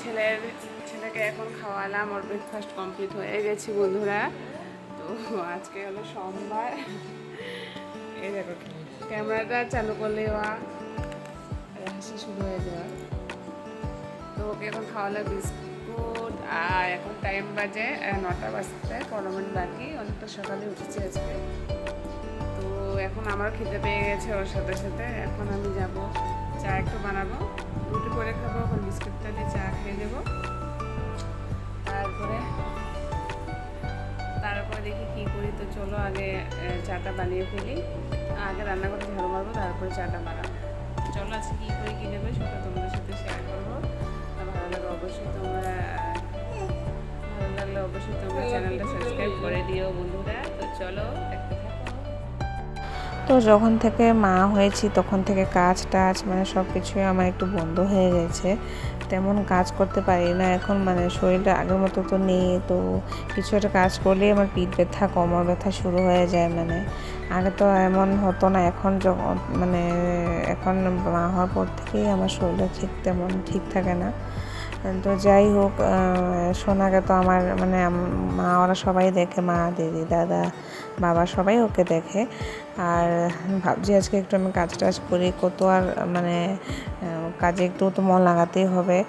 ছেলের ছেলেকে এখন খাওয়ালাম, ওর ব্রেকফাস্ট কমপ্লিট হয়ে গেছি বন্ধুরা। তো আজকে হলো সোমবার। এই দেখো, ক্যামেরাটা চালু করলে ওয়া। হাসি শুরু হয়ে যাওয়া। তো ওকে এখন খাওয়ালে বিস্কুট, আর এখন টাইম বাজে নটা বাজতে পনেরো মিনিট বাকি অনেকটা সকালে উঠেছি আজকে। তো এখন আমার খেতে পেয়ে গেছে ওর সাথে সাথে। এখন আমি যাব, চা একটু বানাবো। চলো আগে চাটা বানিয়ে ফেলি। আগে রান্না করে ঝাড়ু মারবো তারপরে চাটা বানাবো। চলো আজকে কী করে কী নেবে সেটা তোমাদের সাথে শেয়ার করব। আর ভালো লাগলে অবশ্যই তোমরা ভালো লাগলে অবশ্যই তোমরা চ্যানেলটা সাবস্ক্রাইব করে দিও বন্ধুরা। তো চলো দেখতে তো যখন থেকে মা হয়েছি, তখন থেকে কাজ টাজ মানে সব কিছুই আমার একটু বন্ধ হয়ে গেছে। তেমন কাজ করতে পারি না এখন মানে শরীরটা আগের মতো তো নেই, তো কিছু একটা কাজ করলেই আমার পিঠ ব্যথা, কোমর ব্যথা শুরু হয়ে যায় মানে। আগে তো এমন হতো না, এখন মানে এখন মা হওয়ার পর থেকেই আমার শরীরটা ঠিক তেমন ঠিক থাকে না। তো যাই হোক সোনাকে তো আমার মানে মা, ওরা সবাই দেখে, মা, দিদি, দাদা, বাবা সবাই ওকে দেখে। আর ভাবছি আজকে একটু আমি কাজ টাজ করি, কত আর মানে কাজে একটু তো মন লাগাতেই হবে।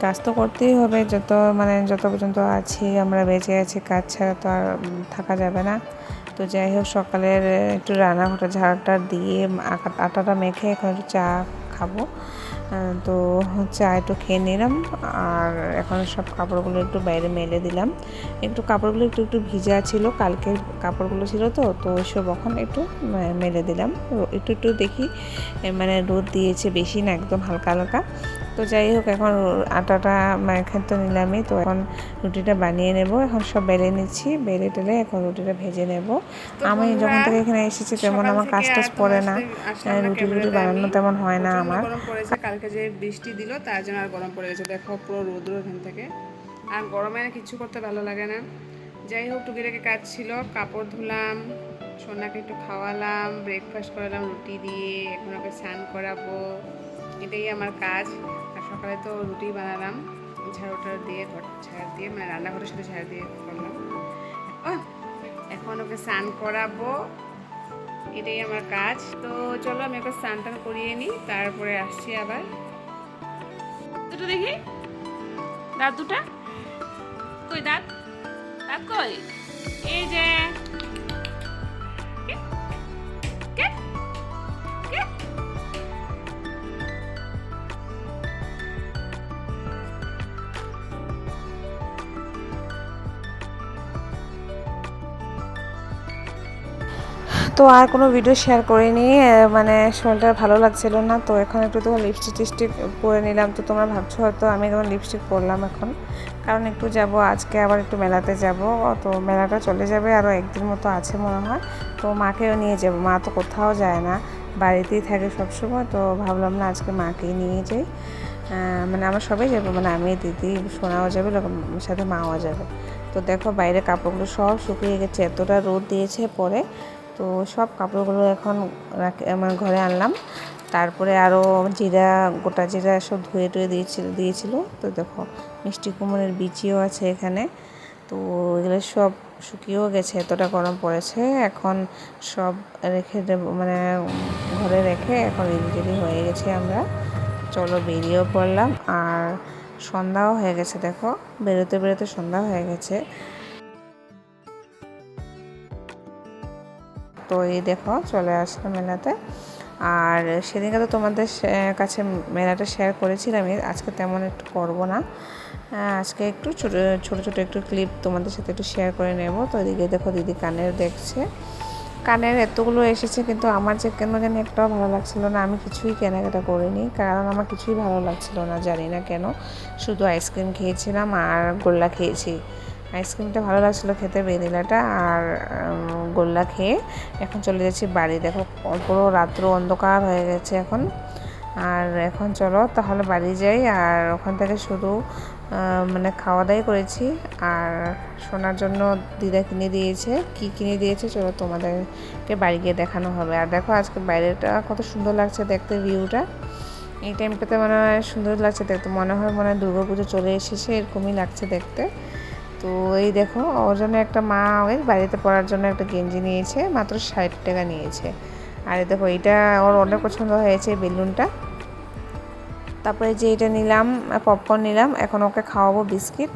কাজ তো করতেই হবে, যত মানে যত পর্যন্ত আছি, আমরা বেঁচে আছি, কাজ ছাড়া তো আর থাকা যাবে না। তো যাই হোক, সকালের একটু রান্নাঘরটা ঝাড়টা দিয়ে আটা- আটাটা মেখে এখন একটু চা খাব। তো চা একটু খেয়ে নিলাম। আর এখন সব কাপড়গুলো একটু বাইরে মেলে দিলাম। একটু কাপড়গুলো একটু একটু ভিজা ছিল, কালকের কাপড়গুলো ছিল তো তো সব এখন একটু মেলে দিলাম। একটু একটু দেখি মানে রোদ দিয়েছে বেশি না, একদম হালকা হালকা। তো যাই হোক এখন আটাটা তো নিলামই তো এখন রুটিটা বানিয়ে নেব। এখন সব বেলে নিচ্ছি বেলে টেলে এখন রুটিটা ভেজে নেব। আমি যখন থেকে এখানে এসেছি তেমন আমার কাজ টাজ পড়ে না। আসলাম রুটি রুটি বানানো তেমন হয় না আমার। কালকে যে বৃষ্টি দিল তার জন্য আর গরম পড়ে গেছে। দেখো পুরো রোদ্র এখান থেকে। আর গরমে না কিছু করতে ভালো লাগে না। যাই হোক টুকিটাকি কাজ ছিল কাপড় ধুলাম সোনাকে একটু খাওয়ালাম ব্রেকফাস্ট করালাম রুটি দিয়ে এখন ওকে স্নান করাবো। এটাই আমার কাজ। সকালে তো রুটি বানালাম, ঝাড়ুটা দিয়ে ঘর, ঝাড় দিয়ে মানে রান্নাঘরের সাথে ঝাড় দিয়ে করলাম। এখন ওকে স্নান করাবো, এটাই আমার কাজ। তো চলো আমি ওকে স্নান টান করিয়ে নিই, তারপরে আসছি আবার। দুটো দেখি? দাঁত দুটা? কই দাঁত? দাঁত কই? এই যে তো আর কোনো ভিডিও শেয়ার করিনি মানে শরীরটা ভালো লাগছিল না, তো এখন একটু তোমার লিপস্টিক টিপস্টিক পরে নিলাম। তো তোমরা ভাবছ হয়তো আমি এখন লিপস্টিক পরলাম এখন। কারণ একটু যাব, আজকে আবার একটু মেলাতে যাব। তো মেলাটা চলে যাবে আরও একদিন মতো আছে মনে হয়। তো মাকেও নিয়ে যাব, মা তো কোথাও যায় না, বাড়িতেই থাকে সবসময়। তো ভাবলাম না আজকে মাকেই নিয়ে যাই। মানে আমরা সবাই যাব মানে আমি, দিদি, সোনাও যাবে সাথে মাও যাবে। তো দেখো বাইরে কাপড়গুলো সব শুকিয়ে গেছে, এতটা রোদ দিয়েছে পরে। তো সব কাপড়গুলো এখন রাখে, আমার ঘরে আনলাম। তারপরে আরও জিরা, গোটা জিরা সব ধুয়ে টুয়ে দিয়েছিল দিয়েছিল। তো দেখো, মিষ্টি কুমড়ের বিচিও আছে এখানে। তো এগুলো সব শুকিয়েও গেছে, এতটা গরম পড়েছে। এখন সব রেখে মানে ঘরে রেখে এখন রেডি হয়ে গেছে আমরা। চলো বেরিয়েও পড়লাম। আর সন্ধ্যাও হয়ে গেছে, দেখো। বেরোতে বেরোতে সন্ধ্যা হয়ে গেছে। তো এই দেখো চলে আসলো মেলাতে। আর সেদিনকে তো তোমাদের কাছে মেলাটা শেয়ার করেছিলাম আজকে তেমন একটু করব না। আজকে একটু ছোটো ছোটো ছোটো একটু ক্লিপ তোমাদের সাথে একটু শেয়ার করে নেব। তো এদিকে দেখো দিদি কানের দেখছে। কানের এতগুলো এসেছে, কিন্তু আমার যে কেন জানি একটাও ভালো লাগছিল না, আমি কিছুই কেনাকাটা করিনি। কারণ আমার কিছুই ভালো লাগছিল না, জানি না কেন। শুধু আইসক্রিম খেয়েছিলাম আর গোল্লা খেয়েছি। আইসক্রিমটা ভালো লাগছিল খেতে বেদিলাটা আর গোল্লা খেয়ে এখন চলে যাচ্ছি বাড়ি। দেখো, পুরো রাত্র অন্ধকার হয়ে গেছে এখন। আর এখন চলো তাহলে বাড়ি যাই। আর ওখান থেকে শুধু মানে খাওয়া দাওয়াই করেছি। আর শোনার জন্য দিদা কিনে দিয়েছে। কি কিনে দিয়েছে চলো তোমাদেরকে বাড়ি গিয়ে দেখানো হবে। আর দেখো আজকে বাইরেটা কত সুন্দর লাগছে দেখতে ভিউটা। এই টাইমটাতে মনে হয় সুন্দর লাগছে দেখতে। মনে হয় মনে হয় দুর্গা পুজো চলে এসেছে, এরকমই লাগছে দেখতে। তো এই দেখো, ওর জন্য একটা মা ওই বাড়িতে পড়ার জন্য একটা গেঞ্জি নিয়েছে, মাত্র ষাট টাকা নিয়েছে। আর দেখো, এইটা ওর অনেক পছন্দ হয়েছে বেলুনটা। তারপরে যে এটা নিলাম পপকর্ন নিলাম, এখন ওকে খাওয়াবো বিস্কিট।